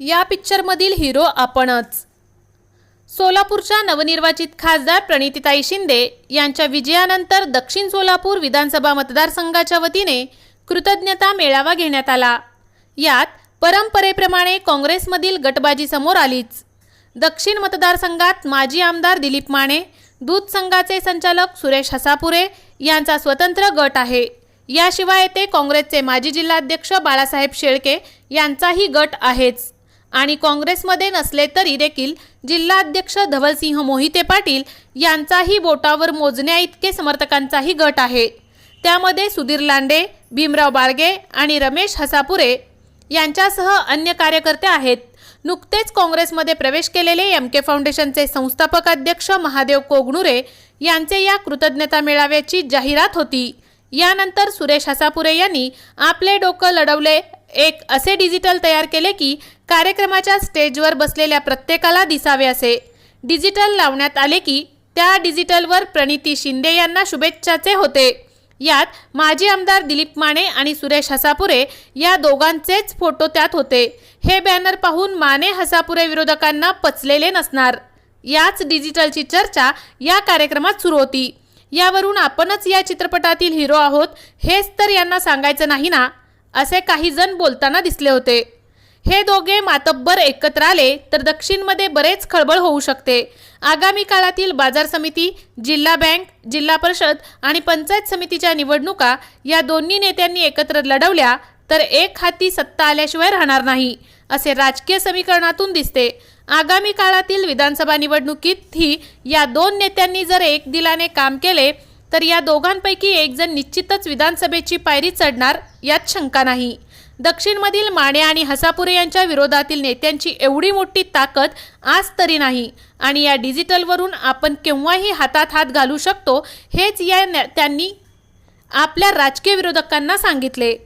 या पिक्चरमधील हिरो आपणच. सोलापूरच्या नवनिर्वाचित खासदार प्रणितीताई शिंदे यांच्या विजयानंतर दक्षिण सोलापूर विधानसभा मतदारसंघाच्या वतीने कृतज्ञता मेळावा घेण्यात आला. यात परंपरेप्रमाणे काँग्रेसमधील गटबाजी समोर आलीच. दक्षिण मतदारसंघात माजी आमदार दिलीप माने दूध संघाचे संचालक सुरेश हसापुरे यांचा स्वतंत्र गट आहे. याशिवाय येथे काँग्रेसचे माजी जिल्हाध्यक्ष बाळासाहेब शेळके यांचाही गट आहेच. आणि काँग्रेसमध्ये नसले तरी देखील जिल्हाध्यक्ष धवलसिंह मोहिते पाटील यांचाही बोटावर मोजण्या इतके समर्थकांचाही गट आहे. त्यामध्ये सुधीर लांडे भीमराव बाळगे आणि रमेश हसापुरे यांच्यासह अन्य कार्यकर्ते आहेत. नुकतेच काँग्रेसमध्ये प्रवेश केलेले एम के फाउंडेशनचे संस्थापक अध्यक्ष महादेव कोगणुरे यांचे या कृतज्ञता मेळाव्याची जाहिरात होती. यानंतर सुरेश हसापुरे यांनी आपले डोकं लढवले. एक असे डिजिटल तयार केले की कार्यक्रमाच्या स्टेजवर बसलेल्या प्रत्येकाला दिसावे असे. डिजिटल लावण्यात आले की त्या डिजिटलवर प्रणिती शिंदे यांना शुभेच्छाचे होते. यात माजी आमदार दिलीप माने आणि सुरेश हसापुरे या दोघांचेच फोटो त्यात होते. हे बॅनर पाहून माने हसापुरे विरोधकांना पचलेले नसणार. याच डिजिटलची चर्चा या कार्यक्रमात सुरू होती. यावरून आपणच या चित्रपटातील हिरो आहोत हेच तर यांना सांगायचं नाही ना? असे काही जण बोलताना दिसले होते. हे दोघे मातब्बर एकत्र आले तर दक्षिणमध्ये बरेच खळबळ होऊ शकते. आगामी काळातील बाजार समिती जिल्हा बँक जिल्हा परिषद आणि पंचायत समितीच्या निवडणुका या दोन्ही नेत्यांनी एकत्र लढवल्या तर एक हाती सत्ता आल्याशिवाय राहणार नाही असे राजकीय समीकरणातून दिसते. आगामी काळातील विधानसभा निवडणुकीतही या दोन नेत्यांनी जर एक दिलाने काम केले तर या दोघांपैकी एकजण निश्चितच विधानसभेची पायरी चढणार यात शंका नाही. दक्षिणमधील माने आणि हसापुरे यांच्या विरोधातील नेत्यांची एवढी मोठी ताकद आज तरी नाही. आणि या डिजिटलवरून आपण केव्हाही हातात हात घालू शकतो हेच या त्यांनी आपल्या राजकीय विरोधकांना सांगितले.